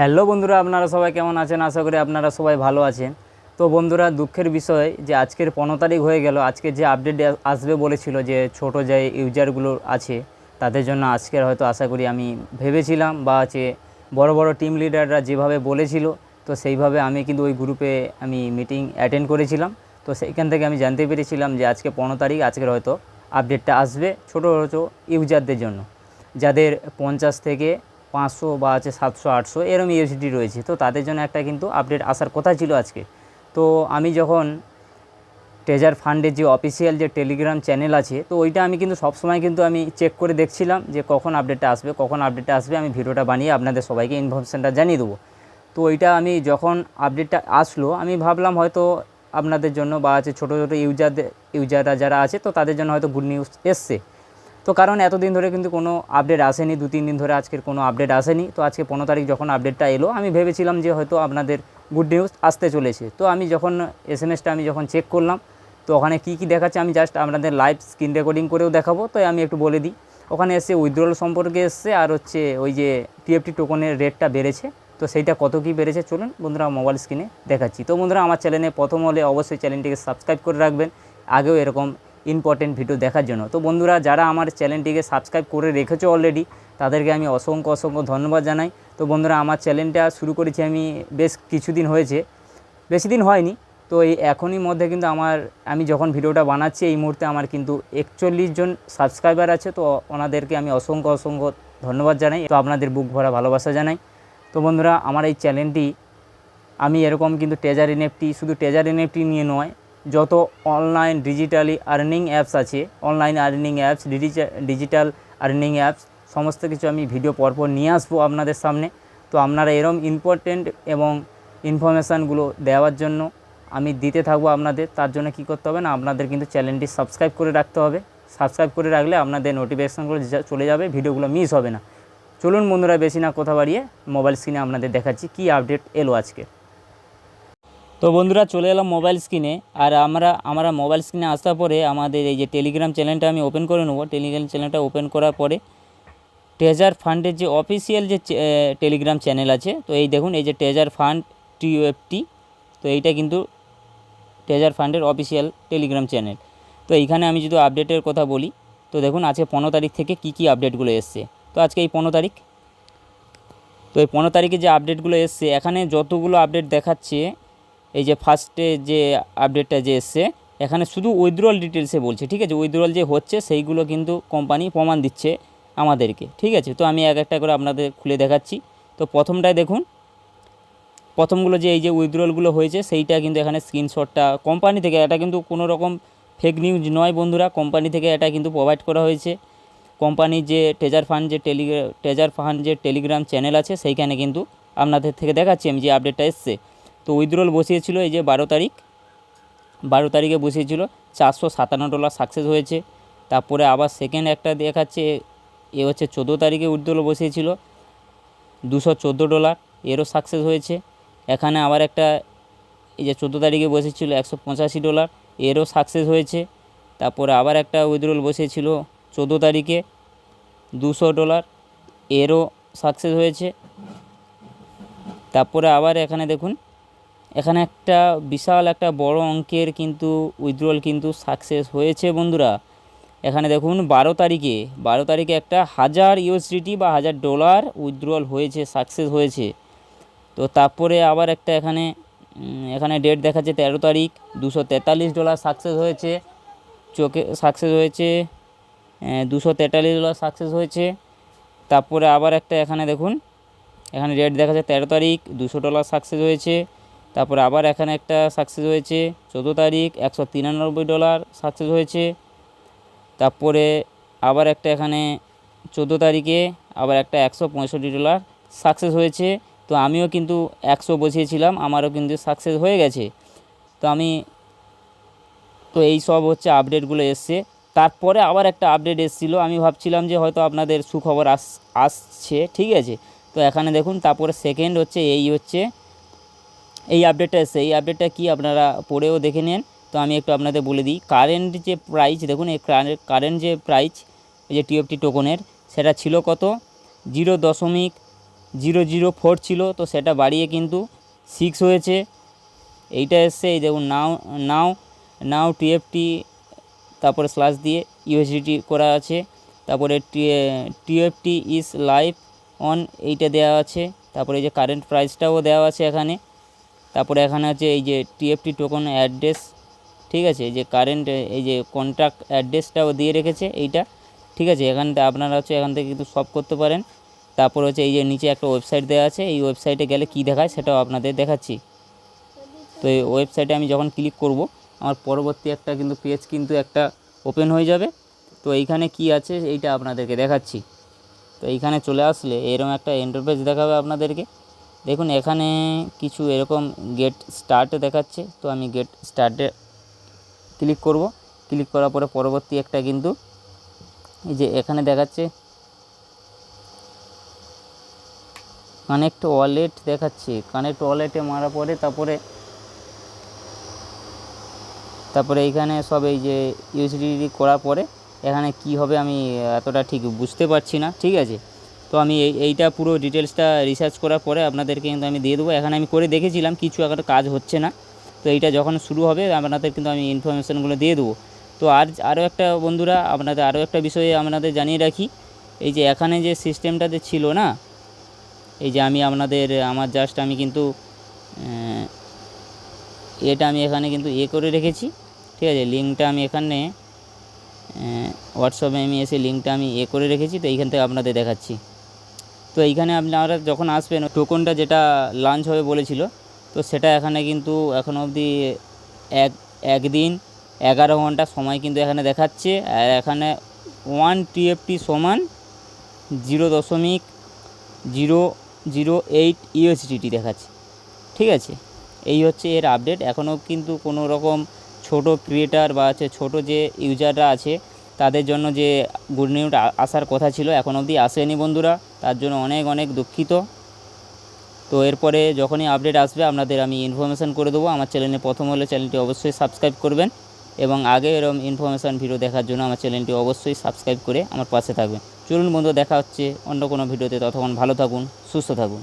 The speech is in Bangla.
হ্যালো বন্ধুরা, আপনারা সবাই কেমন আছেন? আশা করি আপনারা সবাই ভালো আছেন। তো বন্ধুরা, দুঃখের বিষয় যে আজকের পনেরো তারিখ হয়ে গেল, আজকে যে আপডেট আসবে বলেছিল যে ছোট যে ইউজারগুলো আছে, তাদের জন্য আজকের হয়তো আশা করি আমি ভেবেছিলাম বা আছে বড় বড় টিম লিডাররা যেভাবে বলেছিল, তো সেইভাবে আমি কিন্তু ওই গ্রুপে আমি মিটিং অ্যাটেন্ড করেছিলাম। তো সেইখান থেকে আমি জানতে পেরেছিলাম যে আজকে পনেরো তারিখ, আজকের হয়তো আপডেটটা আসবে ছোটো ছোটো ইউজারদের জন্য। যাদের পঞ্চাশ থেকে পাঁচশো বা আছে সাতশো, আটশো, এরম ইউএসডি রয়েছে। তো তাদের জন্য একটা কিন্তু আপডেট আসার কথা ছিল আজকে। তো আমি যখন ট্রেজার ফান্ডের যে অফিসিয়াল যে টেলিগ্রাম চ্যানেল আছে, তো ওইটা আমি কিন্তু সবসময় কিন্তু আমি চেক করে দেখছিলাম যে কখন আপডেটটা আসবে, কখন আপডেটটা আসবে, আমি ভিডিওটা বানিয়ে আপনাদের সবাইকে ইনফরমেশানটা জানিয়ে দেবো। তো ওইটা আমি যখন আপডেটটা আসলো, আমি ভাবলাম হয়তো আপনাদের জন্য বা আছে ছোটো ছোটো ইউজারদের ইউজাররা যারা আছে, তো তাদের জন্য হয়তো গুড নিউজ এসছে। তো কারণ এতদিন ধরে কিন্তু কোনো আপডেট আসেনি, দু, তিন দিন ধরে আজকের কোনো আপডেট আসেনি। তো আজকে পনেরো তারিখ যখন আপডেটটা এলো, আমি ভেবেছিলাম যে হয়তো আপনাদের গুড নিউজ আসতে চলেছে। তো আমি যখন এস এম আমি যখন চেক করলাম, তো ওখানে কী কী দেখাচ্ছে আমি জাস্ট আপনাদের লাইভ স্ক্রিন রেকর্ডিং করেও দেখাবো। তো আমি একটু বলে দিই, ওখানে এসে উইথড্রল সম্পর্কে এসছে আর হচ্ছে ওই যে টিএফটি টোকনের রেটটা বেড়েছে। তো সেইটা কত কী বেড়েছে চলুন বন্ধুরা মোবাইল স্ক্রিনে দেখাচ্ছি। তো বন্ধুরা আমার চ্যানেলে প্রথম হলে অবশ্যই চ্যানেলটিকে সাবস্ক্রাইব করে রাখবেন। আগেও এরকম ইম্পর্টেন্ট ভিডিও দেখার জন্য। তো বন্ধুরা, যারা আমার চ্যানেলটিকে সাবস্ক্রাইব করে রেখেছো অলরেডি তাদেরকে আমি অসংখ্য অসংখ্য ধন্যবাদ জানাই। তো বন্ধুরা, আমার চ্যানেলটা শুরু করেছি আমি বেশ কিছুদিন হয়েছে। বেশি দিন হয়নি, তো এই এখনই মধ্যে কিন্তু আমার, আমি যখন ভিডিওটা বানাচ্ছি, এই মুহূর্তে আমার কিন্তু একচল্লিশ জন সাবস্ক্রাইবার আছে। তো ওনাদেরকে আমি অসংখ্য অসংখ্য ধন্যবাদ জানাই। তো আপনাদের বুক ভরা ভালোবাসা জানাই। তো বন্ধুরা, আমার এই চ্যানেলটি আমি এরকম কিন্তু টেজার এনএফটি শুধু টেজার এনএফটি নিয়ে নয় যত অনলাইন ডিজিটালি আর্নিং অ্যাপস আছে, online earning apps digital earning apps, সমস্ত কিছু আমি ভিডিও পরপর নিয়ে আসব আপনাদের সামনে। তো আপনারা এরম ইম্পর্টেন্ট এবং ইনফরমেশানগুলো দেওয়ার জন্য আমি দিতে থাকব আপনাদের। তার জন্য কি করতে হবে না, আপনাদের কিন্তু চ্যানেলটি সাবস্ক্রাইব করে রাখতে হবে। সাবস্ক্রাইব করে রাখলে আপনাদের নোটিফিকেশানগুলো চলে যাবে ভিডিওগুলো মিস হবে না। চলুন বন্ধুরা, বেশি না কথা বাড়িয়ে মোবাইল স্ক্রিনে আপনাদের দেখাচ্ছি কি আপডেট এলো আজকে। তো বন্ধুরা চলে এলাম মোবাইল স্ক্রিনে আর আমরা আমরা মোবাইল স্ক্রিনে আসার পরে আমাদের এই যে টেলিগ্রাম চ্যানেলটা আমি ওপেন করে নেব। টেলিগ্রাম চ্যানেলটা ওপেন করার পরে ট্রেজার ফান্ডের যে অফিসিয়াল যে টেলিগ্রাম চ্যানেল আছে, তো এই দেখুন, এই যে ট্রেজার ফান্ড টিউএফটি তো এইটা কিন্তু ট্রেজার ফান্ডের অফিসিয়াল টেলিগ্রাম চ্যানেল তো এইখানে আমি যদি আপডেটের কথা বলি, তো দেখুন, আজকে পনেরো তারিখ থেকে কি কি আপডেটগুলো এসছে। তো আজকে এই পনেরো তারিখ। তো এই পনেরো তারিখে যে আপডেটগুলো এসছে, এখানে যতগুলো আপডেট দেখাচ্ছে এই যে ফার্স্টে যে আপডেটটা যে এসছে, এখানে শুধু উইথড্রল ডিটেলসে বলছে, ঠিক আছে? উইথড্রল যে হচ্ছে, সেইগুলো কিন্তু কোম্পানি প্রমাণ দিচ্ছে আমাদেরকে, ঠিক আছে? তো আমি এক একটা করে আপনাদের খুলে দেখাচ্ছি। তো প্রথমটায় দেখুন, প্রথমগুলো যে এই যে উইথড্রলগুলো হয়েছে, সেইটা কিন্তু এখানে স্ক্রিনশটটা কোম্পানি থেকে, এটা কিন্তু কোনো রকম ফেক নিউজ নয় বন্ধুরা কোম্পানি থেকে এটা কিন্তু প্রোভাইড করা হয়েছে। কোম্পানির যে ট্রেজার ফান্ড যে টেলিগ্রা ট্রেজার ফান্ড যে টেলিগ্রাম চ্যানেল আছে, সেইখানে কিন্তু আপনাদের থেকে দেখাচ্ছি আমি যে আপডেটটা এসছে। তো উইথড্রল বসিয়েছিল এই যে বারো তারিখ। বারো তারিখে বসিয়েছিল, চারশো সাতান্ন ডলার সাকসেস হয়েছে। তারপরে আবার সেকেন্ড একটা দেখাচ্ছে, এ হচ্ছে চোদ্দ তারিখে উইথড্রল বসিয়েছিল, দুশো চোদ্দ ডলার এরও সাকসেস হয়েছে। এখানে আবার একটা, এই যে চোদ্দ তারিখে বসেছিল একশো পঁচাশি ডলার এরও সাকসেস হয়েছে। তারপরে আবার একটা উইথড্রল বসেছিল চোদ্দ তারিখে, দুশো ডলার এরও সাকসেস হয়েছে। তারপরে আবার এখানে দেখুন এখানে একটা বিশাল একটা বড় অঙ্কের কিন্তু উইথড্রল কিন্তু সাকসেস হয়েছে বন্ধুরা। এখানে দেখুন, বারো তারিখে বারো তারিখে একটা হাজার ইউএসডিটি বা হাজার ডলার উইথড্রল হয়েছে সাকসেস হয়েছে। তো তারপরে আবার একটা এখানে এখানে ডেট দেখাচ্ছে তেরো তারিখ, দুশো তেতাল্লিশ ডলার সাকসেস হয়েছে, চোখে সাকসেস হয়েছে দুশো তেতাল্লিশ ডলার সাকসেস হয়েছে। তারপরে আবার একটা এখানে দেখুন, এখানে ডেট দেখাচ্ছে তেরো তারিখ, দুশো ডলার সাকসেস হয়েছে। তারপরে আবার এখানে একটা সাকসেস হয়েছে। চোদ্দ তারিখ, একশো তিরানব্বই ডলার সাকসেস হয়েছে। তারপরে আবার একটা এখানে চোদ্দ তারিখে আবার একটা একশো পঁয়ষট্টি ডলার সাকসেস হয়েছে। তো আমিও কিন্তু একশো বসিয়েছিলাম, আমারও কিন্তু সাকসেস হয়ে গেছে। তো আমি, তো এই সব হচ্ছে আপডেটগুলো এসছে। তারপরে আবার একটা আপডেট এসেছিল, আমি ভাবছিলাম যে হয়তো আপনাদের সুখবর আস, আসছে, ঠিক আছে? তো এখানে দেখুন, তারপরে সেকেন্ড হচ্ছে, এই হচ্ছে। এই আপডেটটা এসছে। এই আপডেটটা কি আপনারা পড়েও দেখে নেন। তো আমি একটু আপনাদের বলে দিই কারেন্ট যে প্রাইস দেখুন, এই কারেন্ট যে প্রাইস এই যে টিএফটি টোকনের সেটা ছিল কত? জিরো দশমিক জিরো জিরো ফোর ছিল, তো সেটা বাড়িয়ে কিন্তু সিক্স হয়েছে। এইটা এসছে, এই দেখুন নাও নাও নাও টিএফটি তারপরে স্ল্যাশ দিয়ে ইউএসডিটি করা আছে। তারপরে টিএফটি ইজ লাইভ অন এইটা দেওয়া আছে। তারপরে এই যে কারেন্ট প্রাইসটাও দেওয়া আছে এখানে। তারপরে এখানে আছে এই যে টিএফটি টোকন অ্যাড্রেস ঠিক আছে? যে কারেন্ট এই যে কন্ট্যাক্ট অ্যাড্রেসটাও দিয়ে রেখেছে এইটা, ঠিক আছে? এখান থেকে আপনারা হচ্ছে এখান থেকে কিন্তু সব করতে পারেন। তারপর হচ্ছে এই যে নিচে একটা ওয়েবসাইট দেওয়া আছে, এই ওয়েবসাইটে গেলে কী দেখায় সেটাও আপনাদের দেখাচ্ছি। তো এই ওয়েবসাইটে আমি যখন ক্লিক করব, আমার পরবর্তী একটা কিন্তু পেজ কিন্তু একটা ওপেন হয়ে যাবে। তো এইখানে কি আছে এইটা আপনাদেরকে দেখাচ্ছি। তো এইখানে চলে আসলে এরকম একটা ইন্টারফেস দেখাবে আপনাদেরকে। দেখুন, এখানে কিছু এরকম গেট স্টার্ট দেখাচ্ছে, তো আমি গেট স্টার্টে ক্লিক করব। ক্লিক করার পরে পরবর্তী একটা কিন্তু এই যে এখানে দেখাচ্ছে কানেক্ট ওয়ালেট দেখাচ্ছে। কানেক্ট ওয়ালেটে মারার পরে তারপরে তারপরে এইখানে সব এই যে ইউএসডিডি করার পরে এখানে কি হবে আমি এতটা ঠিক বুঝতে পারছি না, ঠিক আছে? তো আমি এই, এইটা পুরো ডিটেলসটা রিসার্চ করার পরে আপনাদেরকে কিন্তু আমি দিয়ে দেবো। এখানে আমি করে দেখেছিলাম, কিছু একটা কাজ হচ্ছে না। তো এইটা যখন শুরু হবে, আপনাদের কিন্তু আমি ইনফরমেশানগুলো দিয়ে দেবো। তো আর, আরও একটা বন্ধুরা, আপনাদের আরও একটা বিষয়ে আপনাদের জানিয়ে রাখি। এই যে এখানে যে সিস্টেমটাতে ছিল না, এই যে আমি আপনাদের, আমার জাস্ট আমি কিন্তু এটা আমি এখানে কিন্তু এ করে রেখেছি। ঠিক আছে লিঙ্কটা আমি এখানে হোয়াটসঅ্যাপে আমি এসে লিঙ্কটা আমি এ করে রেখেছি। তো এইখান থেকে আপনাদের দেখাচ্ছি। তো এইখানে আপনারা যখন আসবেন টোকনটা যেটা লাঞ্চ হবে বলেছিল, তো সেটা এখানে কিন্তু এখন অবধি এক, একদিন এগারো ঘণ্টা সময় কিন্তু এখানে দেখাচ্ছে। আর এখানে ওয়ান টিএফটি সমান জিরো দশমিক জিরো জিরো এইট ইউএসডিটি দেখাচ্ছে। ঠিক আছে? এই হচ্ছে এর আপডেট এখনও কিন্তু কোনো রকম ছোট ক্রিয়েটার বা হচ্ছে ছোটো যে ইউজাররা আছে তাদের জন্য যে গুড নিউজ আসার কথা ছিল, এখন অবধি আসেনি বন্ধুরা। তার জন্য অনেক অনেক দুঃখিত। তো এরপরে যখনই আপডেট আসবে, আপনাদের আমি ইনফরমেশান করে দেবো। আমার চ্যানেলে প্রথম হলে চ্যানেলটি অবশ্যই সাবস্ক্রাইব করবেন এবং আগে এরকম ইনফরমেশান ভিডিও দেখার জন্য আমার চ্যানেলটি অবশ্যই সাবস্ক্রাইব করে আমার পাশে থাকবেন। চলুন বন্ধু দেখা হচ্ছে অন্য কোনো ভিডিওতে ততক্ষণ ভালো থাকুন, সুস্থ থাকুন।